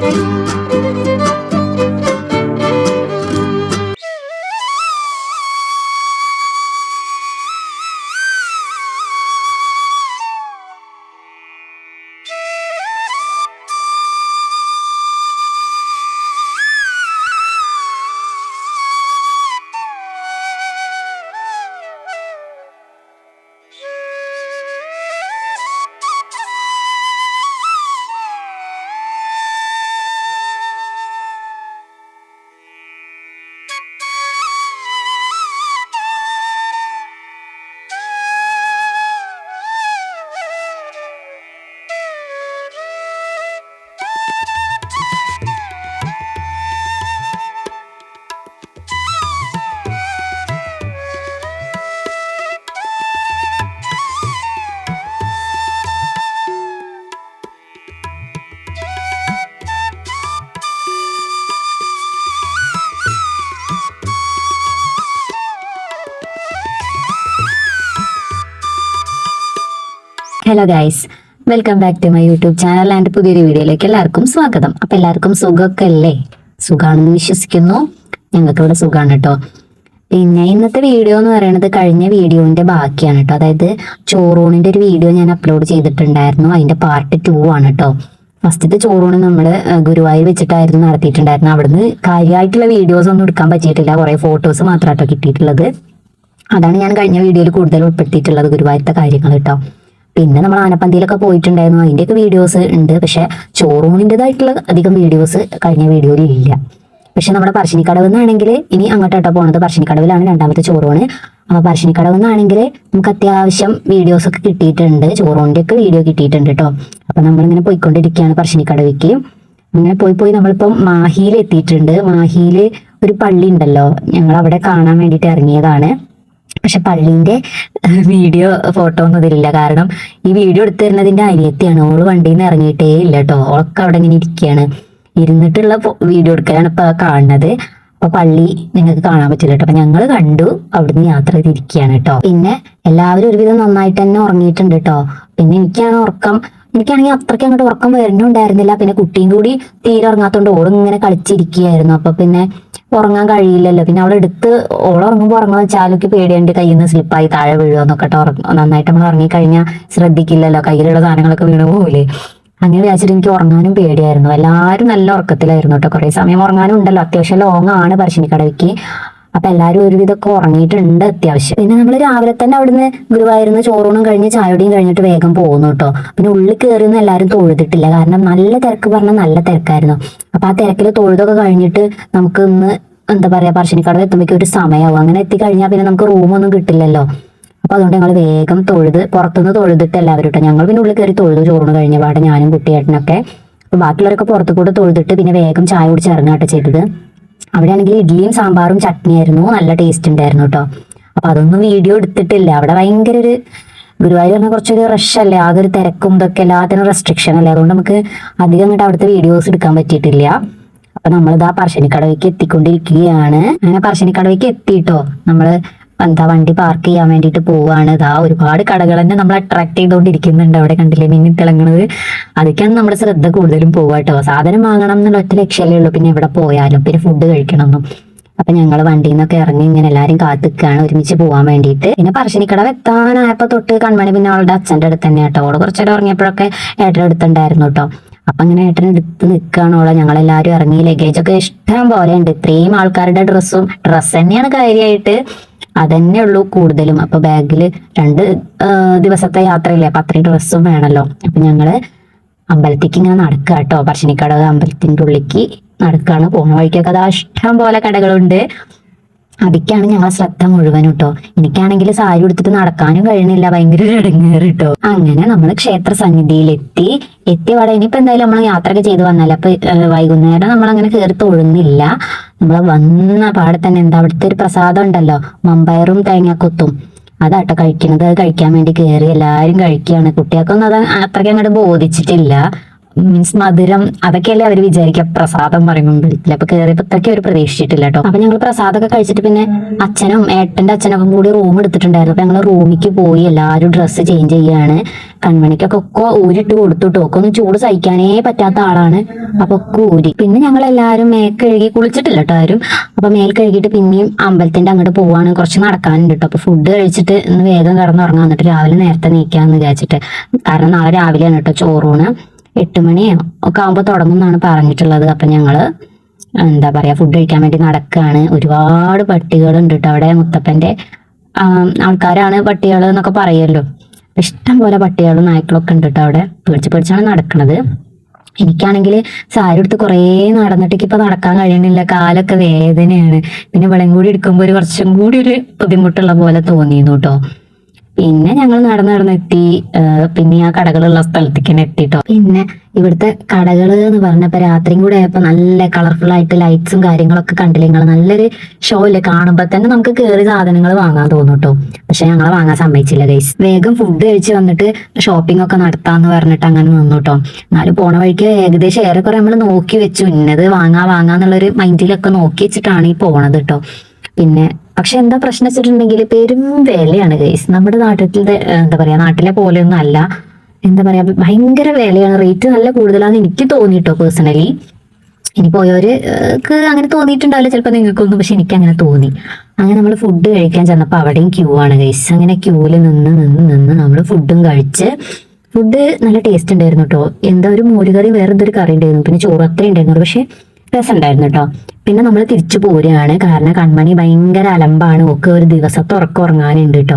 Música hello guys welcome back to my YouTube channel and പുതിയൊരു വീഡിയോയിലേക്ക് എല്ലാവർക്കും സ്വാഗതം. അപ്പൊ എല്ലാവർക്കും സുഖമൊക്കെ അല്ലേ സുഖാണെന്ന് വിശ്വസിക്കുന്നു. ഞങ്ങൾക്ക് ഇവിടെ സുഖമാണ് കേട്ടോ. പിന്നെ ഇന്നത്തെ വീഡിയോ എന്ന് പറയുന്നത് കഴിഞ്ഞ വീഡിയോന്റെ ബാക്കിയാണ് കേട്ടോ. അതായത് ചോറൂണിന്റെ ഒരു വീഡിയോ ഞാൻ അപ്ലോഡ് ചെയ്തിട്ടുണ്ടായിരുന്നു. അതിന്റെ പാർട്ട് ടു ആണ് കേട്ടോ. ഫസ്റ്റത്തെ ചോറൂണ് നമ്മൾ ഗുരുവായൂർ വെച്ചിട്ടായിരുന്നു നടത്തിയിട്ടുണ്ടായിരുന്നു അവിടുന്ന് കാര്യമായിട്ടുള്ള വീഡിയോസ് ഒന്നും എടുക്കാൻ പറ്റിയിട്ടില്ല. കുറെ ഫോട്ടോസ് മാത്രമായിട്ടോ കിട്ടിയിട്ടുള്ളത്. അതാണ് ഞാൻ കഴിഞ്ഞ വീഡിയോയിൽ കൂടുതൽ ഉൾപ്പെടുത്തിയിട്ടുള്ളത് ഗുരുവായൂരത്തെ കാര്യങ്ങൾ കേട്ടോ. പിന്നെ നമ്മൾ ആനപ്പന്തിയിലൊക്കെ പോയിട്ടുണ്ടായിരുന്നു. അതിന്റെയൊക്കെ വീഡിയോസ് ഉണ്ട്. പക്ഷെ ചോറൂണിന്റെതായിട്ടുള്ള അധികം വീഡിയോസ് കഴിഞ്ഞ വീഡിയോയിൽ ഇല്ല. പക്ഷെ നമ്മുടെ പറശ്ശിനിക്കടവ് എന്നാണെങ്കിൽ ഇനി അങ്ങോട്ടാട്ടോ പോണത്. പറശ്ശിനിക്കടവിലാണ് രണ്ടാമത്തെ ചോറൂണ്. അപ്പോൾ പറശ്ശിനിക്കടവ് എന്നാണെങ്കിൽ നമുക്ക് അത്യാവശ്യം വീഡിയോസ് ഒക്കെ കിട്ടിയിട്ടുണ്ട്. ചോറൂണിന്റെ ഒക്കെ വീഡിയോ കിട്ടിയിട്ടുണ്ട് കേട്ടോ അപ്പൊ നമ്മളിങ്ങനെ പോയിക്കൊണ്ടിരിക്കുകയാണ് പറശ്ശിനിക്കടവിക്ക് അങ്ങനെ പോയി പോയി നമ്മളിപ്പം മാഹിയിൽ എത്തിയിട്ടുണ്ട് മാഹിയിൽ ഒരു പള്ളി ഉണ്ടല്ലോ ഞങ്ങൾ അവിടെ കാണാൻ വേണ്ടിയിട്ട് ഇറങ്ങിയതാണ്. പക്ഷെ പള്ളീന്റെ വീഡിയോ ഫോട്ടോ ഒന്നും ഇതിലില്ല. കാരണം ഈ വീഡിയോ എടുത്തു തരുന്നതിന്റെ അനിയത്തിയാണ്. ഓൾ വണ്ടിയിൽ നിന്ന് ഇറങ്ങിയിട്ടേ ഇല്ല കേട്ടോ ഓളൊക്കെ അവിടെ ഇങ്ങനെ ഇരിക്കുകയാണ് ഇരുന്നിട്ടുള്ള വീഡിയോ എടുക്കലാണ് ഇപ്പൊ കാണുന്നത്. അപ്പൊ പള്ളി നിങ്ങൾക്ക് കാണാൻ പറ്റില്ല കേട്ടോ അപ്പൊ ഞങ്ങൾ കണ്ടു. അവിടുന്ന് യാത്ര ചെയ്തിരിക്കുകയാണ് കേട്ടോ പിന്നെ എല്ലാവരും ഒരുവിധം നന്നായിട്ട് തന്നെ ഉറങ്ങിയിട്ടുണ്ട് കേട്ടോ പിന്നെ എനിക്കാണ് ഉറക്കം എനിക്കാണെങ്കിൽ അത്രയ്ക്ക് അങ്ങോട്ട് ഉറക്കം വരുന്നുണ്ടായിരുന്നില്ല. പിന്നെ കുട്ടിയും കൂടി തീരെ ഉറങ്ങാത്തോണ്ട് ഓളും ഇങ്ങനെ കളിച്ചിരിക്കുകയായിരുന്നു. അപ്പൊ പിന്നെ ഉറങ്ങാൻ കഴിയില്ലല്ലോ. പിന്നെ അവൾ എടുത്ത് ഓൾ ഉറങ്ങുമ്പോൾ ഉറങ്ങാൻ വെച്ചാലൊക്കെ പേടിയുണ്ട് കയ്യിൽ നിന്ന് സ്ലിപ്പായി താഴെ വീഴുമെന്നൊക്കെ നന്നായിട്ട് നമ്മൾ ഉറങ്ങിക്കഴിഞ്ഞാൽ ശ്രദ്ധിക്കില്ലല്ലോ. കയ്യിലുള്ള സാധനങ്ങളൊക്കെ വീണു പോകില്ലേ അങ്ങനെ വിചാരിച്ചിട്ട് എനിക്ക് ഉറങ്ങാനും പേടിയായിരുന്നു. എല്ലാവരും നല്ല ഉറക്കത്തിലായിരുന്നു കേട്ടോ. കുറേ സമയം ഉറങ്ങാനും ഉണ്ടല്ലോ. അത്യാവശ്യം ലോങ് ആണ് പറശ്ശിനിക്കടവിക്ക് അപ്പൊ എല്ലാവരും ഒരുവിധമൊക്കെ ഉറങ്ങിയിട്ടുണ്ട് അത്യാവശ്യം. പിന്നെ നമ്മൾ രാവിലെ തന്നെ അവിടുന്ന് ഗുരുവായൂരുന്ന് ചോറൂണും കഴിഞ്ഞ് ചായയുടെയും കഴിഞ്ഞിട്ട് വേഗം പോകുന്നു കേട്ടോ പിന്നെ ഉള്ളിൽ കയറിയൊന്നും എല്ലാവരും തൊഴുതിട്ടില്ല. കാരണം നല്ല തിരക്ക് പറഞ്ഞാൽ നല്ല തിരക്കായിരുന്നു. അപ്പൊ ആ തിരക്കിൽ തൊഴുതൊക്കെ കഴിഞ്ഞിട്ട് നമുക്ക് ഇന്ന് എന്താ പറയാ പറശ്ശിനിക്കടവ് എത്തുമ്പോഴേക്കും ഒരു സമയമാവും അങ്ങനെ എത്തിക്കഴിഞ്ഞാൽ പിന്നെ നമുക്ക് റൂമൊന്നും കിട്ടില്ലല്ലോ. അപ്പൊ അതുകൊണ്ട് ഞങ്ങൾ വേഗം തൊഴുത് പുറത്തുനിന്ന് തൊഴുതിട്ട് എല്ലാവരും കേട്ടോ ഞങ്ങൾ പിന്നെ ഉള്ളിൽ കയറി തൊഴുതു ചോറിന് കഴിഞ്ഞ പാടെ ഞാനും കുട്ടിയേട്ടനൊക്കെ. ബാക്കിയുള്ളവരൊക്കെ പുറത്തു കൂടെ തൊഴുതിട്ട് പിന്നെ വേഗം ചായ കുടിച്ച് ഇറങ്ങാട്ടെ ചെയ്തത്. അവിടെയാണെങ്കിൽ ഇഡ്ഡലിയും സാമ്പാറും ചട്നിയായിരുന്നു. നല്ല ടേസ്റ്റ് ഉണ്ടായിരുന്നു കേട്ടോ അപ്പൊ അതൊന്നും വീഡിയോ എടുത്തിട്ടില്ല. അവിടെ ഭയങ്കര ഒരു ഗുരുവായൂർ പറഞ്ഞാൽ കുറച്ചൊരു റഷ് അല്ലേ? ആകെ ഒരു തിരക്കും ഇതൊക്കെ എല്ലാത്തിനും റെസ്ട്രിക്ഷൻ അല്ലേ? അതുകൊണ്ട് നമുക്ക് അധികം അങ്ങോട്ട് അവിടുത്തെ വീഡിയോസ് എടുക്കാൻ പറ്റിയിട്ടില്ല. അപ്പൊ നമ്മളിതാ പറശ്ശിനിക്കടവിലേക്ക് എത്തിക്കൊണ്ടിരിക്കുകയാണ്. അങ്ങനെ പറശ്ശിനിക്കടവിലേക്ക് എത്തിയിട്ടോ നമ്മൾ എന്താ വണ്ടി പാർക്ക് ചെയ്യാൻ വേണ്ടിയിട്ട് പോവാണ്. ഇതാ ഒരുപാട് കടകൾ തന്നെ നമ്മൾ അട്രാക്ട് ചെയ്തുകൊണ്ടിരിക്കുന്നുണ്ട് അവിടെ കണ്ടില്ലേ? മിന്നി തിളങ്ങുന്നത്. അതൊക്കെയാണ് നമ്മുടെ ശ്രദ്ധ കൂടുതലും പോവുക കേട്ടോ. സാധനം വാങ്ങണം എന്നുള്ള ഒറ്റ ലക്ഷ്യമല്ലേ ഉള്ളൂ. പിന്നെ എവിടെ പോയാലും. പിന്നെ ഫുഡ് കഴിക്കണം എന്നും അപ്പൊ ഞങ്ങൾ വണ്ടിയിൽ നിന്നൊക്കെ ഇറങ്ങി ഇങ്ങനെ എല്ലാരും കാത്തിക്കാണ്. ഒരുമിച്ച് പോവാൻ വേണ്ടിയിട്ട്. പിന്നെ പറശ്ശിനിക്കടവ് എത്താനായപ്പോ തൊട്ട് കൺമണി പിന്നെ അവളുടെ അച്ഛന്റെ അടുത്ത് തന്നെ കേട്ടോ. അവൾ കുറച്ചേരം ഇറങ്ങിയപ്പോഴൊക്കെ ഏട്ടൻ അടുത്തുണ്ടായിരുന്നു കേട്ടോ. അപ്പൊ അങ്ങനെ ഏട്ടൻ എടുത്ത് നിൽക്കുകയാണോളോ എല്ലാവരും ഇറങ്ങി ലഗേജ് ഒക്കെ ഇഷ്ടം പോലെ ഉണ്ട്. ഇത്രയും ആൾക്കാരുടെ ഡ്രസ്സും ഡ്രസ്സ് തന്നെയാണ് കാര്യമായിട്ട് അതന്നെ ഉള്ളൂ കൂടുതലും. അപ്പൊ ബാഗിൽ രണ്ട് ദിവസത്തെ യാത്രയില്ലേ? അപ്പൊ അത്രയും ഡ്രസ്സും വേണമല്ലോ അപ്പൊ ഞങ്ങൾ അമ്പലത്തേക്ക് ഇങ്ങനെ നടക്കുക കേട്ടോ പറശ്ശിനിക്കടവ് അമ്പലത്തിന്റെ ഉള്ളിക്ക് നടക്കാണ് പോകുന്ന വഴിക്കൊക്കെ അതാ ഇഷ്ടം പോലെ കടകളുണ്ട്. അതിക്കാണ് ഞങ്ങളെ ശ്രദ്ധ മുഴുവൻ കേട്ടോ എനിക്കാണെങ്കിൽ സാരി ഉടുത്തിട്ട് നടക്കാനും കഴിയുന്നില്ല. ഭയങ്കര ഒരു അങ്ങനെ നമ്മൾ ക്ഷേത്ര സന്നിധിയിലെത്തി. എത്തിയ പാടെ ഇനിയിപ്പോ എന്തായാലും നമ്മൾ യാത്രയൊക്കെ ചെയ്തു വന്നല്ലോ അപ്പൊ വൈകുന്നേരം നമ്മൾ അങ്ങനെ കയറി തൊഴുന്നില്ല. നമ്മൾ വന്ന പാടെ തന്നെ എന്താ അവിടുത്തെ ഒരു പ്രസാദം ഉണ്ടല്ലോ. മമ്പയറും തേങ്ങാക്കൊത്തും. അതാട്ടോ കഴിക്കണത്. കഴിക്കാൻ വേണ്ടി കയറി എല്ലാവരും കഴിക്കുകയാണ് കുട്ടികൾക്കൊന്നും അത് അത്രയ്ക്ക് അങ്ങോട്ട് ബോധിച്ചിട്ടില്ല. മീൻസ് മധുരം അതൊക്കെയല്ലേ അവർ വിചാരിക്കുക? പ്രസാദം പറയുമ്പോൾ വീട്ടിൽ. അപ്പൊ കയറിയപ്പോ ഇത്രയ്ക്ക് അവർ പ്രതീക്ഷിച്ചിട്ടില്ല കേട്ടോ. അപ്പൊ ഞങ്ങൾ പ്രസാദമൊക്കെ കഴിച്ചിട്ട് പിന്നെ അച്ഛനും ഏട്ടന്റെ അച്ഛനൊക്കെ കൂടി റൂം എടുത്തിട്ടുണ്ടായിരുന്നു. അപ്പൊ ഞങ്ങൾ റൂമിക്ക് പോയി എല്ലാവരും ഡ്രസ്സ് ചേഞ്ച് ചെയ്യാണ്. കൺമണിക്കൊക്കെ ഒക്കെ ഊരിട്ട് കൊടുത്തു ഒക്കെ ഒന്നും ചൂട് സഹിക്കാനേ പറ്റാത്ത ആളാണ്. അപ്പൊ ഒക്കെ ഊരി. പിന്നെ ഞങ്ങൾ എല്ലാവരും മേൽ കഴുകി കുളിച്ചിട്ടില്ല കേട്ടോ ആരും. അപ്പൊ മേൽ കഴുകിയിട്ട് പിന്നെയും അമ്പലത്തിന്റെ അങ്ങോട്ട് പോവാണ്. കുറച്ച് നടക്കാനുണ്ട് കേട്ടോ. അപ്പൊ ഫുഡ് കഴിച്ചിട്ട് ഇന്ന് വേഗം കിടന്നുറങ്ങാൻ എന്നിട്ട് രാവിലെ നേരത്തെ നീക്കാന്ന് വിചാരിച്ചിട്ട്. കാരണം നാളെ രാവിലെയാണ് കേട്ടോ ചോറൂണ്. എട്ട് മണി ഒക്കെ ആകുമ്പോൾ തുടങ്ങും എന്നാണ് പറഞ്ഞിട്ടുള്ളത്. അപ്പം ഞങ്ങൾ എന്താ പറയുക ഫുഡ് കഴിക്കാൻ വേണ്ടി നടക്കുകയാണ് ഒരുപാട് പട്ടികളുണ്ട് കേട്ടോ അവിടെ മുത്തപ്പന്റെ ആൾക്കാരാണ് പട്ടികൾ എന്നൊക്കെ പറയുമല്ലോ ഇഷ്ടം പോലെ പട്ടികളും നായ്ക്കളൊക്കെ ഉണ്ട് കേട്ടോ അവിടെ. പേടിച്ച് പേടിച്ചാണ് നടക്കുന്നത് എനിക്കാണെങ്കിൽ സാരി എടുത്ത് കുറേ നടന്നിട്ടേക്ക് ഇപ്പൊ നടക്കാൻ കഴിയണില്ല. കാലൊക്കെ വേദനയാണ്. പിന്നെ വെള്ളം കൂടി എടുക്കുമ്പോൾ ഒരു കുറച്ചും കൂടി ഒരു ബുദ്ധിമുട്ടുള്ള പോലെ തോന്നിയിരുന്നു കേട്ടോ പിന്നെ ഞങ്ങൾ നടന്ന് നടന്നെത്തി പിന്നെ ആ കടകളുള്ള സ്ഥലത്തേക്ക് തന്നെ എത്തിട്ടോ. പിന്നെ ഇവിടുത്തെ കടകൾ എന്ന് പറഞ്ഞപ്പോ രാത്രിയും കൂടെ ആയപ്പോ നല്ല കളർഫുൾ ആയിട്ട് ലൈറ്റ്സും കാര്യങ്ങളൊക്കെ കണ്ടില്ലേ നിങ്ങൾ നല്ലൊരു ഷോ അല്ലേ? കാണുമ്പോ തന്നെ നമുക്ക് കയറി സാധനങ്ങൾ വാങ്ങാൻ തോന്നും കേട്ടോ പക്ഷെ ഞങ്ങൾ വാങ്ങാൻ സമ്മതിച്ചില്ല ഗൈസ് വേഗം ഫുഡ് കഴിച്ച് വന്നിട്ട് ഷോപ്പിംഗ് ഒക്കെ നടത്താന്ന് പറഞ്ഞിട്ട് അങ്ങനെ നിന്നു കേട്ടോ എന്നാലും പോണ വഴിക്ക് ഏകദേശം ഏറെക്കുറെ നമ്മൾ നോക്കി വെച്ചു. ഇന്നത് വാങ്ങാ വാങ്ങാന്നുള്ളൊരു മൈൻഡിലൊക്കെ നോക്കി വെച്ചിട്ടാണ് ഈ പോണത് കേട്ടോ പിന്നെ പക്ഷെ എന്താ പ്രശ്നം വെച്ചിട്ടുണ്ടെങ്കിൽ പെരും വേലയാണ് ഗൈസ് നമ്മുടെ നാട്ടിലെ എന്താ പറയാ നാട്ടിലെ പോലെയൊന്നും അല്ല. എന്താ പറയാ ഭയങ്കര വേലയാണ്. റേറ്റ് നല്ല കൂടുതലാന്ന് എനിക്ക് തോന്നിട്ടോ പേഴ്സണലി ഇനി പോയവർക്ക് അങ്ങനെ തോന്നിയിട്ടുണ്ടാവില്ല ചിലപ്പോൾ നിങ്ങൾക്കൊന്നും പക്ഷെ എനിക്ക് അങ്ങനെ തോന്നി. അങ്ങനെ നമ്മൾ ഫുഡ് കഴിക്കാൻ ചെന്നപ്പോൾ അവിടെയും ക്യൂ ആണ് ഗൈസ് അങ്ങനെ ക്യൂവിൽ നിന്ന് നിന്ന് നിന്ന് നമ്മൾ ഫുഡും കഴിച്ച് ഫുഡ് നല്ല ടേസ്റ്റ് ഉണ്ടായിരുന്നു കേട്ടോ എന്താ ഒരു മോരുകറി വേറെന്തൊരു കറി ഉണ്ടായിരുന്നു? പിന്നെ ചോറ് അത്രയും ഉണ്ടായിരുന്നു പക്ഷെ രസം ഉണ്ടായിരുന്നു കേട്ടോ പിന്നെ നമ്മൾ തിരിച്ചു പോരുകയാണ് കാരണം കൺമണി ഭയങ്കര അലമ്പാണ്. ഒക്കെ ഒരു ദിവസത്തെ ഉറക്കം ഉറങ്ങാനുണ്ട് കേട്ടോ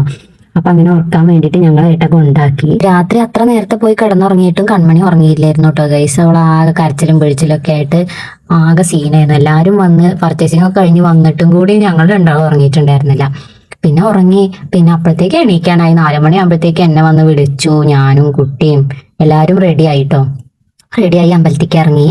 അപ്പൊ അങ്ങനെ ഉറക്കാൻ വേണ്ടിയിട്ട് ഞങ്ങൾ ഏട്ടൊക്കെ ഉണ്ടാക്കി രാത്രി അത്ര നേരത്തെ പോയി കിടന്നുറങ്ങിയിട്ടും കൺമണി ഉറങ്ങിയില്ലായിരുന്നു കേട്ടോ ഗൈസ്. അവൾ ആകെ കരച്ചിലും പിഴിച്ചിലും ഒക്കെ ആയിട്ട് ആകെ സീനായിരുന്നു. എല്ലാവരും വന്ന് പർച്ചേസിംഗ് ഒക്കെ കഴിഞ്ഞ് വന്നിട്ടും കൂടി ഞങ്ങൾ രണ്ടാളും ഉറങ്ങിയിട്ടുണ്ടായിരുന്നില്ല. പിന്നെ ഉറങ്ങി. പിന്നെ അപ്പോഴത്തേക്ക് എണീക്കാനായി. നാലുമണിയാകുമ്പോഴത്തേക്ക് എന്നെ വന്ന് വിളിച്ചു. ഞാനും കുട്ടിയും എല്ലാവരും റെഡി ആയിട്ടോ റെഡിയായി അമ്പലത്തിക്ക് ഇറങ്ങി.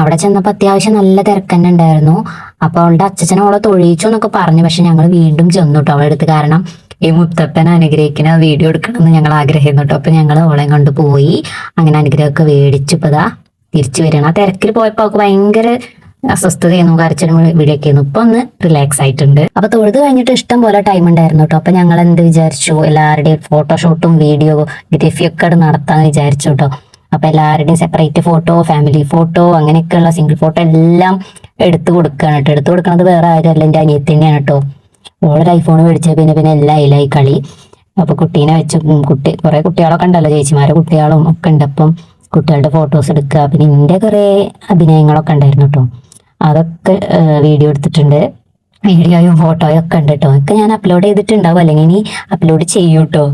അവിടെ ചെന്നപ്പോൾ അത്യാവശ്യം നല്ല തിരക്ക് തന്നെ ഉണ്ടായിരുന്നു. അപ്പോൾ അവളുടെ അച്ഛനെ അവളെ തൊഴിയിച്ചു എന്നൊക്കെ പറഞ്ഞു. പക്ഷെ ഞങ്ങൾ വീണ്ടും ചെന്നു കേട്ടോ അവളെ അടുത്ത്. കാരണം ഈ മുത്തപ്പൻ അനുഗ്രഹിക്കുന്ന വീഡിയോ എടുക്കണം എന്ന് ഞങ്ങൾ ആഗ്രഹിക്കുന്നു കേട്ടോ അപ്പൊ ഞങ്ങൾ അവളെ കൊണ്ട് പോയി അങ്ങനെ അനുഗ്രഹമൊക്കെ മേടിച്ചു. ഇപ്പൊ ദാ തിരിച്ചു വരികയാണ്. ആ തിരക്കിൽ പോയപ്പോൾ അവൾക്ക് ഭയങ്കര അസ്വസ്ഥതയായിരുന്നു. കരച്ചിലും വിളിയൊക്കെയായിരുന്നു. ഇപ്പൊ ഒന്ന് റിലാക്സ് ആയിട്ടുണ്ട്. അപ്പൊ തൊഴുത് കഴിഞ്ഞിട്ട് ഇഷ്ടം പോലെ ടൈം ഉണ്ടായിരുന്നു കേട്ടോ അപ്പൊ ഞങ്ങൾ എന്ത് വിചാരിച്ചു? എല്ലാവരുടെയും ഫോട്ടോഷൂട്ടും വീഡിയോ ഗ്രഫിയൊക്കെ നടത്താന്ന് വിചാരിച്ചു കേട്ടോ അപ്പൊ എല്ലാവരുടെയും സെപ്പറേറ്റ് ഫോട്ടോ ഫാമിലി ഫോട്ടോ അങ്ങനെയൊക്കെയുള്ള സിംഗിൾ ഫോട്ടോ എല്ലാം എടുത്തു കൊടുക്കുകയാണ് കേട്ടോ. എടുത്തു കൊടുക്കുന്നത് വേറെ ആരുമല്ല എന്റെ അനിയത്തി തന്നെയാണ് കേട്ടോ. ഓളൊരു ഐഫോൺ മേടിച്ച പിന്നെ പിന്നെ എല്ലാം അതിലായി കളി. അപ്പൊ കുട്ടീനെ വെച്ച് കുട്ടി കുറെ കുട്ടികളൊക്കെ ഉണ്ടല്ലോ ചേച്ചിമാരെ കുട്ടികളും ഒക്കെ ഉണ്ട്. അപ്പം കുട്ടികളുടെ ഫോട്ടോസ് എടുക്കുക. പിന്നെ എന്റെ കുറെ അഭിനയങ്ങളൊക്കെ ഉണ്ടായിരുന്നു കേട്ടോ. അതൊക്കെ വീഡിയോ എടുത്തിട്ടുണ്ട്. വീഡിയോയും ഫോട്ടോയും ഒക്കെ ഉണ്ട് കേട്ടോ. ഒക്കെ ഞാൻ അപ്ലോഡ് ചെയ്തിട്ടുണ്ടാവും. അല്ലെങ്കിൽ ഇനി അപ്ലോഡ് ചെയ്യൂ കേട്ടോ.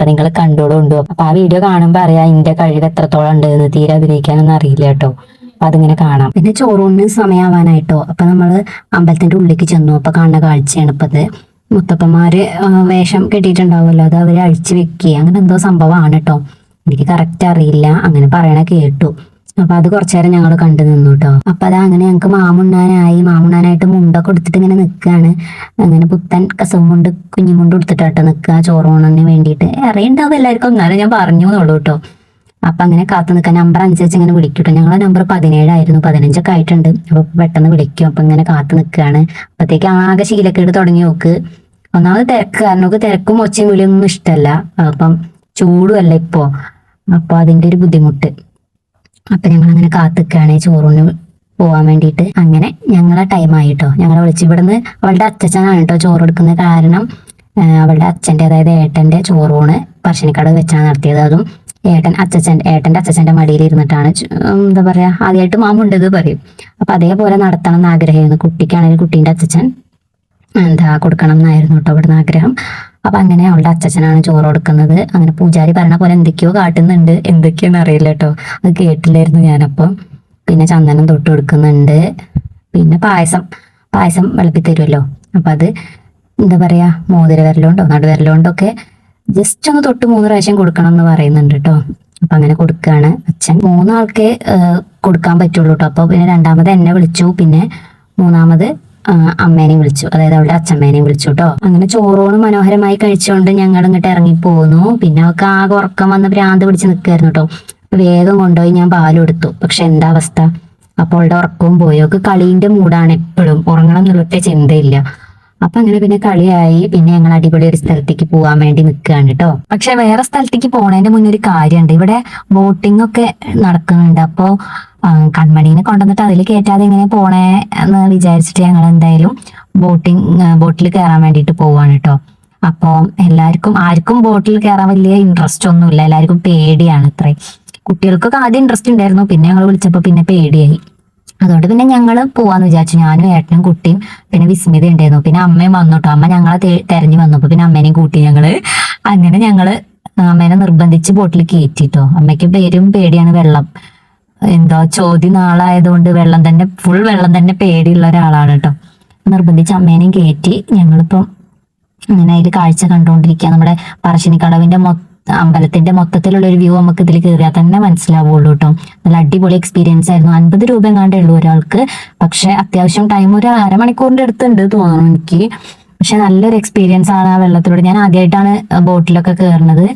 അപ്പൊ നിങ്ങൾ കണ്ടോളുണ്ടോ? അപ്പൊ ആ വീഡിയോ കാണുമ്പോ അറിയാം എന്റെ കഴിവ് എത്രത്തോളം ഉണ്ട് എന്ന് തീരെ അഭിനയിക്കാനൊന്നും അറിയില്ല കേട്ടോ. അപ്പൊ അതിങ്ങനെ കാണാം. പിന്നെ ചോറൂണിന് സമയമാവാനായിട്ടോ. അപ്പൊ നമ്മൾ അമ്പലത്തിന്റെ ഉള്ളിലേക്ക് ചെന്നു. അപ്പൊ കാണുന്ന കാഴ്ചയാണ് ഇപ്പൊ മുത്തപ്പന്മാര് വേഷം കെട്ടിയിട്ടുണ്ടാവുമല്ലോ. അത് അവർ അഴിച്ചു വെക്കുക അങ്ങനെ എന്തോ സംഭവമാണ് കേട്ടോ. എനിക്ക് കറക്റ്റ് അറിയില്ല. അങ്ങനെ പറയണ കേട്ടു. അപ്പൊ അത് കുറച്ചേരം ഞങ്ങൾ കണ്ടു നിന്നു കേട്ടോ അപ്പൊ അത് അങ്ങനെ ഞങ്ങൾക്ക് മാമുണ്ണാനായി മാമുണ്ണാനായിട്ട് മുണ്ടൊക്കെ കൊടുത്തിട്ട് ഇങ്ങനെ നിൽക്കുകയാണ് അങ്ങനെ പുത്തൻ കസവുമുണ്ട് കുഞ്ഞുമുണ്ട് കൊടുത്തിട്ടാട്ടോ നിൽക്കുക ചോറോണിന് വേണ്ടിയിട്ട്. അറിയണ്ടാവും എല്ലാവർക്കും എന്നാലും ഞാൻ പറഞ്ഞു എന്നുള്ളൂ കേട്ടോ അപ്പൊ അങ്ങനെ കാത്തു നിൽക്കാൻ നമ്പർ അനുസരിച്ച് ഇങ്ങനെ വിളിക്കട്ടോ ഞങ്ങളെ നമ്പർ പതിനേഴായിരുന്നു പതിനഞ്ചൊക്കെ ആയിട്ടുണ്ട്. അപ്പൊ പെട്ടെന്ന് വിളിക്കും. അപ്പൊ ഇങ്ങനെ കാത്തു നിൽക്കുകയാണ് അപ്പത്തേക്ക് ആകെ ശീലക്കേട് തുടങ്ങി നോക്ക് ഒന്നാമത് തിരക്ക് കാരണം നമുക്ക് തിരക്കും ഒച്ചയും വിളിയൊന്നും ഇഷ്ടമല്ല അപ്പം ചൂടുമല്ല ഇപ്പോ. അപ്പൊ അതിന്റെ ഒരു ബുദ്ധിമുട്ട്. അപ്പൊ ഞങ്ങൾ അങ്ങനെ കാത്തുക്കാണ് ചോറിന് പോവാൻ വേണ്ടിയിട്ട്. അങ്ങനെ ഞങ്ങളെ ടൈം ആയിട്ടോ. ഞങ്ങളെ വിളിച്ച് ഇവിടുന്ന് അവളുടെ അച്ഛനാണ് കേട്ടോ ചോറ് എടുക്കുന്നത് കാരണം അവളുടെ അച്ഛന്റെ അതായത് ഏട്ടന്റെ ചോറൂണ് പറശ്ശിനിക്കട വെച്ചാണ് നടത്തിയത്. അതും ഏട്ടൻ അച്ഛൻ ഏട്ടന്റെ അച്ഛന്റെ മടിയിൽ ഇരുന്നിട്ടാണ്. എന്താ പറയുക ആദ്യമായിട്ട് മാമുണ്ടത് പറയും. അപ്പം അതേപോലെ നടത്തണം എന്ന് ആഗ്രഹമായിരുന്നു. കുട്ടിക്കാണെങ്കിൽ കുട്ടീന്റെ അച്ഛൻ എന്താ കൊടുക്കണം എന്നായിരുന്നു കേട്ടോ ഇവിടുന്ന് ആഗ്രഹം. അപ്പൊ അങ്ങനെ അവളുടെ അച്ഛനാണ് ചോറ് കൊടുക്കുന്നത്. അങ്ങനെ പൂജാരി പറഞ്ഞ പോലെ എന്തൊക്കെയോ കാട്ടുന്നുണ്ട്. എന്തൊക്കെയാണെന്ന് അറിയില്ല കേട്ടോ. അത് കേട്ടില്ലായിരുന്നു ഞാനപ്പം. പിന്നെ ചന്ദനം തൊട്ട് കൊടുക്കുന്നുണ്ട്. പിന്നെ പായസം. പായസം വെളുപ്പി തരുമല്ലോ. അപ്പൊ അത് എന്താ പറയാ? മോതിര വിരലുകൊണ്ടോ നടുവിരലുകൊണ്ടോ ഒക്കെ ജസ്റ്റ് ഒന്ന് തൊട്ട് മൂന്ന് പ്രാവശ്യം കൊടുക്കണം എന്ന് പറയുന്നുണ്ട് കേട്ടോ. അപ്പൊ അങ്ങനെ കൊടുക്കുകയാണ്. അച്ഛൻ മൂന്നാൾക്കേ കൊടുക്കാൻ പറ്റുള്ളൂ കേട്ടോ. അപ്പൊ പിന്നെ രണ്ടാമത് എന്നെ വിളിച്ചു. പിന്നെ മൂന്നാമത് ആ, അമ്മേനെയും വിളിച്ചു. അതായത് അവളുടെ അച്ഛമ്മേനെയും വിളിച്ചു കേട്ടോ അങ്ങനെ ചോറോണ് മനോഹരമായി കഴിച്ചുകൊണ്ട് ഞങ്ങൾ ഇങ്ങോട്ട് ഇറങ്ങി പോന്നു പിന്നെ അവൾക്ക് ആകെ ഉറക്കം വന്ന് ഭ്രാന്ത് പിടിച്ച് നിൽക്കായിരുന്നു കേട്ടോ വേഗം കൊണ്ടുപോയി ഞാൻ പാലെടുത്തു പക്ഷെ എന്താ അവസ്ഥ? അപ്പോൾ അവളുടെ ഉറക്കവും പോയി. അവൾക്ക് കളീന്റെ മൂടാണ് എപ്പോഴും. ഉറങ്ങണം എന്നുള്ള ചിന്തയില്ല. അപ്പൊ അങ്ങനെ പിന്നെ കളിയായി. പിന്നെ ഞങ്ങൾ അടിപൊളി ഒരു സ്ഥലത്തേക്ക് പോകാൻ വേണ്ടി നിൽക്കുകയാണ് കേട്ടോ പക്ഷെ വേറെ സ്ഥലത്തേക്ക് പോണതിന്റെ മുന്നേ ഒരു കാര്യമുണ്ട് ഇവിടെ ബോട്ടിംഗ് ഒക്കെ നടക്കുന്നുണ്ട്. അപ്പോ ആ, കൺമണീനെ കൊണ്ടുവന്നിട്ട് അതിൽ കയറ്റാതെ ഇങ്ങനെ പോണേ എന്ന് വിചാരിച്ചിട്ട് ഞങ്ങൾ എന്തായാലും ബോട്ടിങ് ബോട്ടിൽ കയറാൻ വേണ്ടിയിട്ട് പോവാണ് കേട്ടോ അപ്പോൾ എല്ലാവർക്കും ആർക്കും ബോട്ടിൽ കയറാൻ വലിയ ഇൻട്രസ്റ്റ് ഒന്നും ഇല്ല എല്ലാവർക്കും പേടിയാണ് ഇത്രേ കുട്ടികൾക്കൊക്കെ ആദ്യം ഇൻട്രസ്റ്റ് ഉണ്ടായിരുന്നു. പിന്നെ ഞങ്ങൾ വിളിച്ചപ്പോൾ പിന്നെ പേടിയായി. അതുകൊണ്ട് പിന്നെ ഞങ്ങൾ പോവാന്ന് വിചാരിച്ചു. ഞാനും ഏട്ടനും കുട്ടിയും പിന്നെ വിസ്മിത ഉണ്ടായിരുന്നു. പിന്നെ അമ്മയും വന്നു കേട്ടോ അമ്മ ഞങ്ങളെ തെരഞ്ഞു വന്നപ്പോൾ പിന്നെ അമ്മേനെയും കൂട്ടി ഞങ്ങൾ അങ്ങനെ ഞങ്ങൾ അമ്മേനെ നിർബന്ധിച്ച് ബോട്ടിൽ കയറ്റിട്ടോ അമ്മയ്ക്ക് പേരും പേടിയാണ് വെള്ളം. എന്തോ ചോദ്യം നാളായതുകൊണ്ട് വെള്ളം തന്നെ ഫുൾ വെള്ളം തന്നെ പേടിയുള്ള ഒരാളാണ് കേട്ടോ. നിർബന്ധിച്ച് അമ്മേനെയും കയറ്റി ഞങ്ങളിപ്പം ഇങ്ങനെ അതിൽ കാഴ്ച കണ്ടുകൊണ്ടിരിക്കുക നമ്മുടെ പറശ്ശിനിക്കടവിന്റെ മൊ അമ്പലത്തിന്റെ മൊത്തത്തിലുള്ള ഒരു വ്യൂ നമുക്ക് ഇതിൽ കയറിയാൽ തന്നെ മനസ്സിലാവുള്ളൂ കേട്ടോ. നല്ല അടിപൊളി എക്സ്പീരിയൻസ് ആയിരുന്നു. അൻപത് രൂപ എങ്ങാണ്ടേ ഉള്ളൂ ഒരാൾക്ക്. പക്ഷെ അത്യാവശ്യം ടൈം ഒരു അരമണിക്കൂറിന്റെ അടുത്തുണ്ട് തോന്നുന്നു എനിക്ക്. പക്ഷെ നല്ലൊരു എക്സ്പീരിയൻസ് ആണ് ആ വെള്ളത്തിലൂടെ. ഞാൻ ആദ്യമായിട്ടാണ് ബോട്ടിലൊക്കെ കയറുന്നത്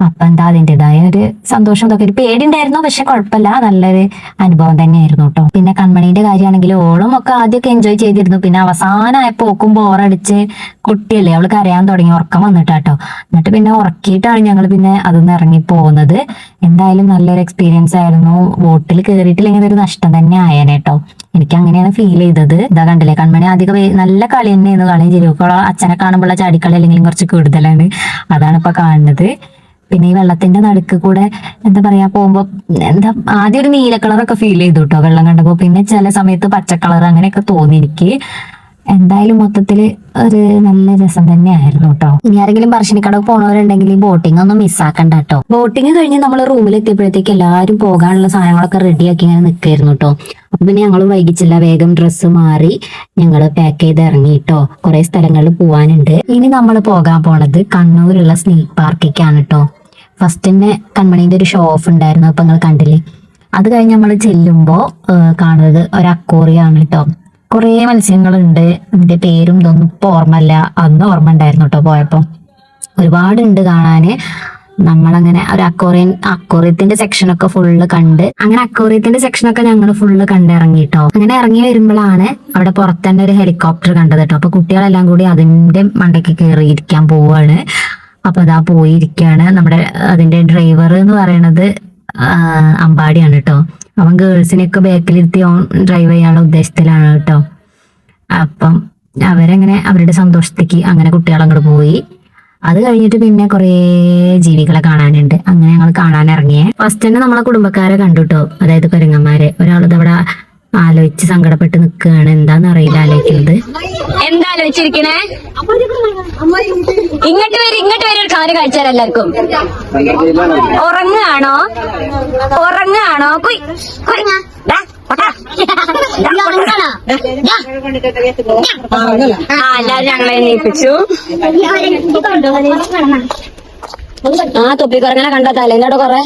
അപ്പൊ എന്താ അതിന്റെതായ ഒരു സന്തോഷം ഇതൊക്കെ ഒരു പേടിണ്ടായിരുന്നു പക്ഷെ കുഴപ്പമില്ല. നല്ലൊരു അനുഭവം തന്നെയായിരുന്നു കേട്ടോ. പിന്നെ കൺമണീന്റെ കാര്യമാണെങ്കിൽ ഓളും ഒക്കെ ആദ്യമൊക്കെ എൻജോയ് ചെയ്തിരുന്നു. പിന്നെ അവസാനമായപ്പോ ഓക്കും ബോറടിച്ച് കുട്ടിയല്ലേ അവൾ കരയാൻ തുടങ്ങി. ഉറക്കം വന്നിട്ടാട്ടോ എന്നിട്ട് പിന്നെ ഉറക്കിയിട്ടാണ് ഞങ്ങൾ പിന്നെ അതൊന്ന് ഇറങ്ങി പോകുന്നത്. എന്തായാലും നല്ലൊരു എക്സ്പീരിയൻസ് ആയിരുന്നു. ബോട്ടിൽ കയറിയിട്ടില്ലെങ്കിൽ ഒരു നഷ്ടം തന്നെ ആയേനെ കേട്ടോ. എനിക്ക് അങ്ങനെയാണ് ഫീൽ ചെയ്തത്. ഇതാ കണ്ടില്ലേ കൺമണി അധികം നല്ല കളി തന്നെയായിരുന്നു. കളി ചിരിക്കോളോ അച്ഛനെ കാണുമ്പോഴുള്ള ചാടിക്കളി അല്ലെങ്കിൽ കുറച്ച് കൂടുതലാണ്. അതാണ് ഇപ്പൊ കാണുന്നത്. പിന്നെ ഈ വെള്ളത്തിന്റെ നടുക്ക് കൂടെ എന്താ പറയാ പോകുമ്പോ എന്താ ആദ്യം ഒരു നീല കളറൊക്കെ ഫീൽ ചെയ്തു കേട്ടോ വെള്ളം കണ്ടപ്പോ. പിന്നെ ചില സമയത്ത് പച്ച കളർ അങ്ങനെയൊക്കെ തോന്നി എനിക്ക്. എന്തായാലും മൊത്തത്തിൽ ഒരു നല്ല രസം തന്നെയായിരുന്നു കേട്ടോ ഇനി ആരെങ്കിലും പറശ്ശിനിക്കടവ് പോണവരുണ്ടെങ്കിൽ ബോട്ടിംഗ് ഒന്നും മിസ്സാക്കണ്ട കേട്ടോ ബോട്ടിംഗ് കഴിഞ്ഞ് നമ്മൾ റൂമിൽ എത്തിയപ്പോഴത്തേക്ക് എല്ലാവരും പോകാനുള്ള സാധനങ്ങളൊക്കെ റെഡിയാക്കി ഇങ്ങനെ നിൽക്കായിരുന്നു കേട്ടോ അപ്പൊ പിന്നെ ഞങ്ങൾ വൈകിച്ചില്ല. വേഗം ഡ്രസ്സ് മാറി ഞങ്ങൾ പാക്ക് ചെയ്ത് ഇറങ്ങി കേട്ടോ കുറെ സ്ഥലങ്ങളിൽ പോവാനുണ്ട്. ഇനി നമ്മൾ പോകാൻ പോണത് കണ്ണൂരുള്ള സ്നേക് പാർക്കിക്കാണ് കേട്ടോ ഫസ്റ്റ് തന്നെ കൺമണീന്റെ ഒരു ഷോ ഓഫ് ഉണ്ടായിരുന്നു അപ്പം നിങ്ങൾ കണ്ടില്ലേ? അത് കഴിഞ്ഞ് നമ്മൾ ചെല്ലുമ്പോൾ കാണുന്നത് ഒരു അക്കോറിയാണ് കേട്ടോ കുറേ മത്സ്യങ്ങളുണ്ട് അതിന്റെ പേരും ഇതൊന്നും ഇപ്പൊ ഓർമ്മല്ല അന്ന് ഓർമ്മ ഉണ്ടായിരുന്നു കേട്ടോ പോയപ്പോ. ഒരുപാടുണ്ട് കാണാന്. നമ്മളങ്ങനെ ഒരു അക്കോറിയൻ അക്കോറിയത്തിന്റെ സെക്ഷനൊക്കെ ഫുള്ള് കണ്ട് അങ്ങനെ അക്കോറിയത്തിന്റെ സെക്ഷനൊക്കെ ഞങ്ങൾ ഫുള്ള് കണ്ടിറങ്ങിട്ടോ അങ്ങനെ ഇറങ്ങി വരുമ്പോഴാണ് അവിടെ പുറത്തന്നെ ഒരു ഹെലികോപ്റ്റർ കണ്ടത് കേട്ടോ അപ്പൊ കുട്ടികളെല്ലാം കൂടി അതിന്റെ മണ്ടയ്ക്ക് കയറി ഇരിക്കാൻ പോവാണ്. അപ്പൊ അതാ പോയിരിക്കാണ്. നമ്മുടെ അതിന്റെ ഡ്രൈവർ എന്ന് പറയണത് അമ്പാടിയാണ് കേട്ടോ അവൻ ഗേൾസിനെയൊക്കെ ബാക്കിലിരുത്തി ഓൺ ഡ്രൈവ് ചെയ്യാനുള്ള ഉദ്ദേശത്തിലാണ് കേട്ടോ അപ്പം അവരങ്ങനെ അവരുടെ സന്തോഷത്തേക്ക് അങ്ങനെ കുട്ടികൾ അങ്ങോട്ട് പോയി. അത് കഴിഞ്ഞിട്ട് പിന്നെ കുറേ ജീവികളെ കാണാനുണ്ട്. അങ്ങനെ ഞങ്ങൾ കാണാൻ ഇറങ്ങിയേ. ഫസ്റ്റ് തന്നെ നമ്മളെ കുടുംബക്കാരെ കണ്ടു കേട്ടോ അതായത് കുരങ്ങന്മാരെ. ഒരാളത് അവിടെ ആലോചിച്ച് സങ്കടപ്പെട്ട് നിൽക്കുകയാണ്. എന്താന്ന് അറിയില്ല ആലോചിക്കുന്നത്. എന്താ ആലോചിച്ചിരിക്കണേ? ഇങ്ങോട്ട് വരും ഇങ്ങോട്ട് വരും. ഒരു കാര്യം കഴിച്ചാൽ എല്ലാവർക്കും? ഉറങ്ങാണോ ഉറങ്ങാണോ. ആ എല്ലാരും ഞങ്ങളെ എണീപ്പിച്ചു. ആ തൊപ്പി കുറങ്ങനെ കണ്ടെത്താല്ലേ? തലേന്നോട് കൊറേ?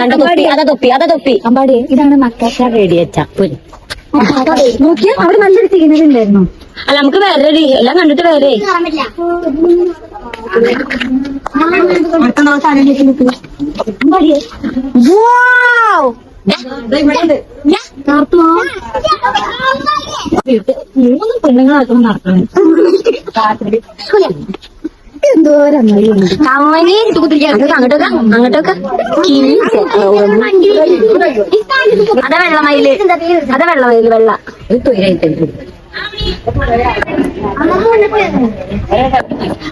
കണ്ട തൊപ്പി അതാ തൊപ്പി അതാ തൊപ്പി. അമ്പാടി ഇതാണ് മക്കാശ നോക്കിയാ അവിടെ നല്ലൊരു സീനറി ഉണ്ടായിരുന്നു അല്ല നമുക്ക് വേറെ എല്ലാം കണ്ടിട്ട് വേറെ. മൂന്ന് പെണ്ണുങ്ങളാക്കും നടക്കണം. എന്തോരം അമ്മനി അങ്ങോട്ടൊക്കെ. അങ്ങോട്ടൊക്കെ അതാ വെള്ളമയിൽ. അതാ വെള്ളമയിൽ വെള്ള.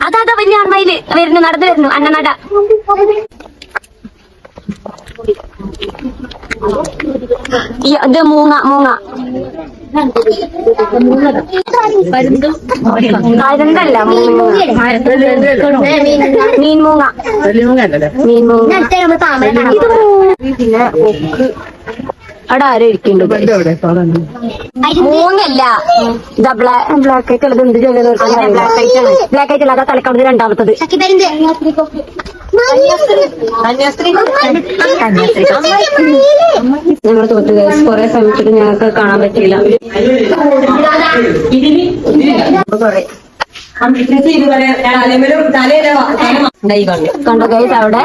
അതാ അതാ വലിയ അമ്മയിൽ വരുന്നു നടന്നു വരുന്നു അന്നനട. ഈ ഇത് മൂങ്ങ മൂങ്ങ പരുന്തല്ല മീൻ മൂങ്ങ മീൻ മൂങ്ങ അവിടെ ആരും ഇരിക്കുന്നുണ്ട്. മൂങ്ങല്ല ഇതാ ബ്ലാക്ക് ബ്ലാക്ക് ആയിട്ട് എന്ത് ബ്ലാക്ക് ബ്ലാക്ക് ആയിട്ട് അതാ തലക്കവിടുന്ന് രണ്ടാമത്തത്. ഞങ്ങൾ തോറ്റു കുറെ സമയത്തിട്ട് ഞങ്ങൾക്ക് കാണാൻ പറ്റില്ല കണ്ടോ ഗൈസ് അവിടെ?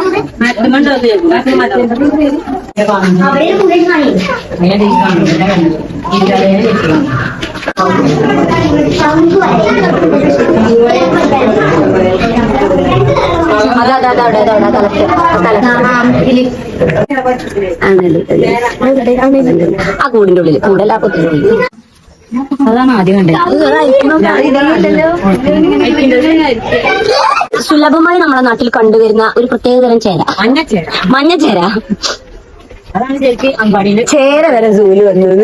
അവിടെ ആ കൂടിന്റെ ഉള്ളിൽ കൂടല്ല ആ കൊത്തിന്റെ ഉള്ളിൽ അതാണ് ആദ്യം കണ്ടത്. സുലഭമായി നമ്മുടെ നാട്ടിൽ കണ്ടുവരുന്ന ഒരു പ്രത്യേകതരം ചേര. മഞ്ഞച്ചേര മഞ്ഞ ചേര. അതാണ് ചേച്ചി അമ്പാടിയിൽ ചേര വരെ ജോലി വന്നത്.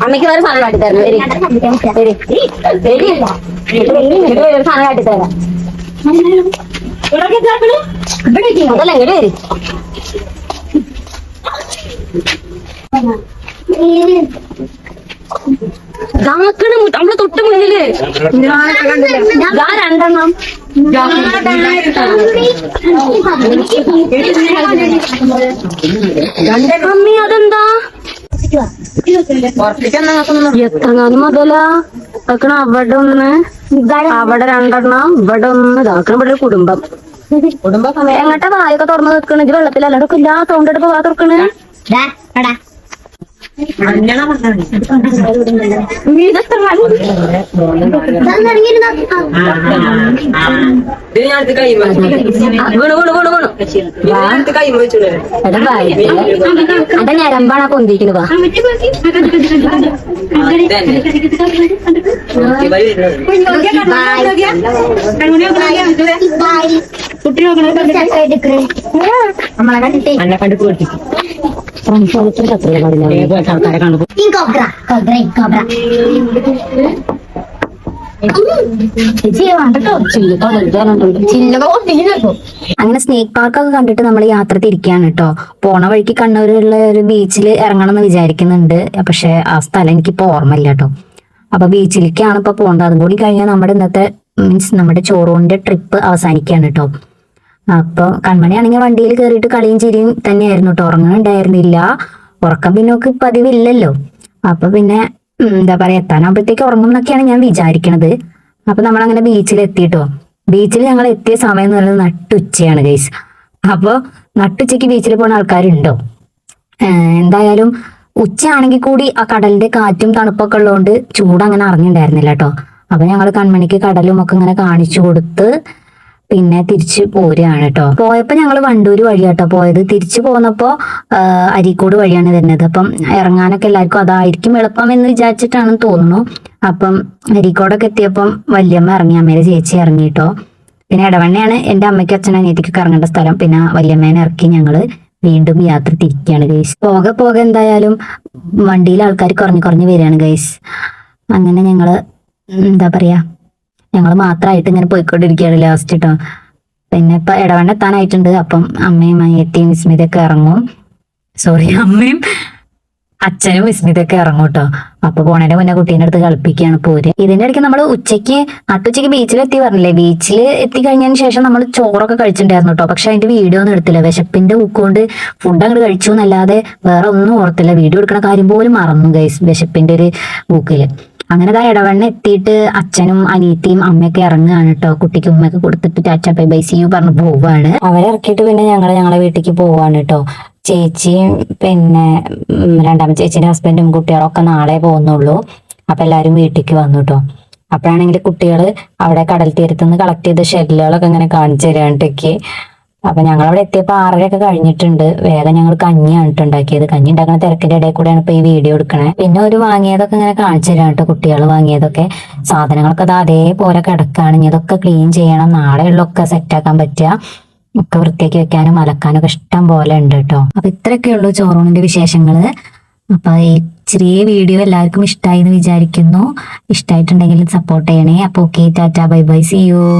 അമ്മയ്ക്ക് വേറെ സാധനം കാട്ടി തരണം വരി വരി വരി ഇങ്ങോട്ട് വരി, ഒരു സാധനം കാട്ടി തരാം അതല്ല ഇങ്ങോട്ട് വരി ഇതാക്കണ് മു- നമ്മളെ തൊട്ട് മുന്നിൽ ഇതാ രണ്ടെണ്ണം അമ്മി അതെന്താ? എത്രങ്ങാനും മുതല? ഇതാക്കണ അവിടെ ഒന്ന്. അവിടെ രണ്ടെണ്ണം ഇവിടെ ഒന്ന്. ഇതാക്കണം ഇവിടെ ഒരു കുടുംബം. എങ്ങട്ടെ വായൊക്കെ തുറന്ന് നിൽക്കണെങ്കിൽ ഇത് അല്ലാതെ എല്ലാ സൗണ്ട് എടുപ്പ് വാ തുറക്കണ്. നീ ഇതെത്ര കാലം? ഇത് ഞാൻ അടുത്ത് കൈ വീണു കോബ്ര കോബ്ര കണ്ടു അങ്ങനെ സ്നേക്ക് പാർക്കൊക്കെ കണ്ടിട്ട് നമ്മൾ യാത്ര തിരിക്കുകയാണ് കേട്ടോ. പോണ വഴിക്ക് കണ്ണൂരുള്ള ഒരു ബീച്ചിൽ ഇറങ്ങണം എന്ന് വിചാരിക്കുന്നുണ്ട്. പക്ഷെ ആ സ്ഥലം എനിക്കിപ്പോ ഓർമ്മയില്ല കേട്ടോ. അപ്പൊ ബീച്ചിലേക്കാണ് ഇപ്പൊ പോകേണ്ടത് അതും കൂടി കഴിഞ്ഞാൽ നമ്മുടെ ഇന്നത്തെ മീൻസ് നമ്മുടെ ചോറൂണിന്റെ ട്രിപ്പ് അവസാനിക്കുകയാണ് കേട്ടോ. അപ്പൊ കൺമണിയാണെങ്കിൽ വണ്ടിയിൽ കയറിയിട്ട് കളിയും ചിരിയും തന്നെയായിരുന്നു കേട്ടോ ഉറങ്ങുന്നുണ്ടായിരുന്നില്ല ഉറക്കം പിന്നെ ഒക്കെ പതിവില്ലല്ലോ. അപ്പൊ പിന്നെ എന്താ പറയാ എത്താനാകുമ്പോഴത്തേക്ക് ഉറങ്ങും എന്നൊക്കെയാണ് ഞാൻ വിചാരിക്കണത്. അപ്പൊ നമ്മൾ അങ്ങനെ ബീച്ചിൽ എത്തിയിട്ടോ ബീച്ചിൽ ഞങ്ങൾ എത്തിയ സമയം എന്ന് പറയുന്നത് നട്ടുച്ചയാണ് ഗൈസ് അപ്പൊ നട്ടുച്ചയ്ക്ക് ബീച്ചിൽ പോകുന്ന ആൾക്കാരുണ്ടോ? എന്തായാലും ഉച്ചയാണെങ്കിൽ കൂടി ആ കടലിന്റെ കാറ്റും തണുപ്പൊക്കെ ഉള്ളതുകൊണ്ട് ചൂട് അങ്ങനെ അറിഞ്ഞിട്ടുണ്ടായിരുന്നില്ല കേട്ടോ അപ്പൊ ഞങ്ങൾ കൺമണിക്ക് കടലും ഒക്കെ ഇങ്ങനെ കാണിച്ചു കൊടുത്ത് പിന്നെ തിരിച്ച് പോരുകയാണ് കേട്ടോ പോയപ്പോ ഞങ്ങൾ വണ്ടൂര് വഴിയാട്ടോ പോയത്. തിരിച്ചു പോന്നപ്പോ ആഹ് അരീക്കോട് വഴിയാണ് വരുന്നത്. അപ്പം ഇറങ്ങാനൊക്കെ എല്ലാവർക്കും അതായിരിക്കും എളുപ്പം എന്ന് വിചാരിച്ചിട്ടാണ് തോന്നുന്നു. അപ്പം അരീക്കോടൊക്കെ എത്തിയപ്പം വല്യമ്മ ഇറങ്ങി അമ്മയുടെ ചേച്ചി ഇറങ്ങി കേട്ടോ പിന്നെ ഇടവണ്ണയാണ് എന്റെ അമ്മയ്ക്ക് അച്ഛനും അനിയത്തിക്കൊക്കെ ഇറങ്ങേണ്ട സ്ഥലം. പിന്നെ വല്യമ്മേനെ ഇറക്കി ഞങ്ങൾ വീണ്ടും യാത്ര തിരിക്കുകയാണ് ഗൈസ് പോകെ പോകെ എന്തായാലും വണ്ടിയിൽ ആൾക്കാർ കുറഞ്ഞു കുറഞ്ഞു വരികയാണ് ഗൈസ് അങ്ങനെ ഞങ്ങൾ എന്താ പറയാ ഞങ്ങൾ മാത്രമായിട്ട് ഇങ്ങനെ പോയിക്കൊണ്ടിരിക്കുകയാണ് ലാസ്റ്റ് കേട്ടോ പിന്നെ ഇപ്പൊ ഇടവണ്ണ എത്താനായിട്ടുണ്ട്. അപ്പം അമ്മയും അനിയത്തിയും വിസ്മിതയൊക്കെ ഇറങ്ങും. സോറി അമ്മയും അച്ഛനും വിസ്മിതൊക്കെ ഇറങ്ങും കേട്ടോ അപ്പൊ പോണേന്റെ മുന്നേ കുട്ടീന്റെ അടുത്ത് കളിപ്പിക്കുകയാണ് പോര്. ഇതിന്റെ ഇടയ്ക്ക് നമ്മൾ ഉച്ചയ്ക്ക് ബീച്ചിൽ എത്തി പറഞ്ഞില്ലേ? ബീച്ചിൽ എത്തി കഴിഞ്ഞതിന് ശേഷം നമ്മൾ ചോറൊക്കെ കഴിച്ചിട്ടുണ്ടായിരുന്നു കേട്ടോ പക്ഷെ അതിന്റെ വീഡിയോ ഒന്നും എടുത്തില്ല. വിശപ്പിന്റെ ഊക്കൊണ്ട് ഫുഡ് അങ്ങോട്ട് കഴിച്ചു എന്നല്ലാതെ വേറെ ഒന്നും ഓർത്തില്ല. വീഡിയോ എടുക്കുന്ന കാര്യം പോലും മറന്നു ഗൈസ് വിശപ്പിന്റെ ഒരു ഊക്കിൽ. അങ്ങനെ ആ ഇടവണ്ണ എത്തിയിട്ട് അച്ഛനും അനിയത്തിയും അമ്മയൊക്കെ ഇറങ്ങുകയാണ് കേട്ടോ കുട്ടിക്ക് ഉമ്മയൊക്കെ കൊടുത്തിട്ട് ടാറ്റ ബൈ ബൈ പറഞ്ഞ് പോവാണ്. അവരെ ഇറക്കിയിട്ട് പിന്നെ ഞങ്ങൾ ഞങ്ങളെ വീട്ടിലേക്ക് പോവാണ് കേട്ടോ ചേച്ചിയും പിന്നെ രണ്ടാമത്തെ ചേച്ചിയുടെ ഹസ്ബൻഡും കുട്ടികളൊക്കെ നാളെ പോകുന്നുള്ളൂ. അപ്പൊ എല്ലാരും വീട്ടിലേക്ക് വന്നു കേട്ടോ അപ്പോഴാണെങ്കിൽ കുട്ടികൾ അവിടെ കടൽ തീരത്ത് നിന്ന് കളക്ട് ചെയ്ത ഷെല്ലുകളൊക്കെ ഇങ്ങനെ കാണിച്ചു തരാണ്ടൊക്കെ അപ്പൊ ഞങ്ങൾ അവിടെ എത്തിയപ്പോ ആറരയൊക്കെ കഴിഞ്ഞിട്ടുണ്ട്. വേഗം ഞങ്ങൾ കഞ്ഞിയാണ് ട്ടോ ഉണ്ടാക്കിയത്. കഞ്ഞി ഉണ്ടാക്കുന്ന തിരക്കിന്റെ ഇടയിൽ കൂടെയാണ് ഇപ്പൊ ഈ വീഡിയോ എടുക്കണേ. പിന്നെ ഒരു വാങ്ങിയതൊക്കെ ഇങ്ങനെ കാണിച്ചു തരാം കേട്ടോ കുട്ടികൾ വാങ്ങിയതൊക്കെ. സാധനങ്ങളൊക്കെ അത് അതേപോലെ കിടക്കാണ്. ഇനി അതൊക്കെ ക്ലീൻ ചെയ്യണം. നാളെയുള്ളൊക്കെ സെറ്റാക്കാൻ പറ്റുക. ഒക്കെ വൃത്തിയാക്കി വെക്കാനും അലക്കാനും ഒക്കെ ഇഷ്ടം പോലെ ഉണ്ട് കേട്ടോ അപ്പൊ ഇത്രയൊക്കെ ഉള്ളൂ ചോറൂണിന്റെ വിശേഷങ്ങൾ. അപ്പൊ ഈ ചെറിയ വീഡിയോ എല്ലാവർക്കും ഇഷ്ടമായി എന്ന് വിചാരിക്കുന്നു. ഇഷ്ടമായിട്ടുണ്ടെങ്കിൽ സപ്പോർട്ട് ചെയ്യണേ. അപ്പോൾ okay tata bye bye see you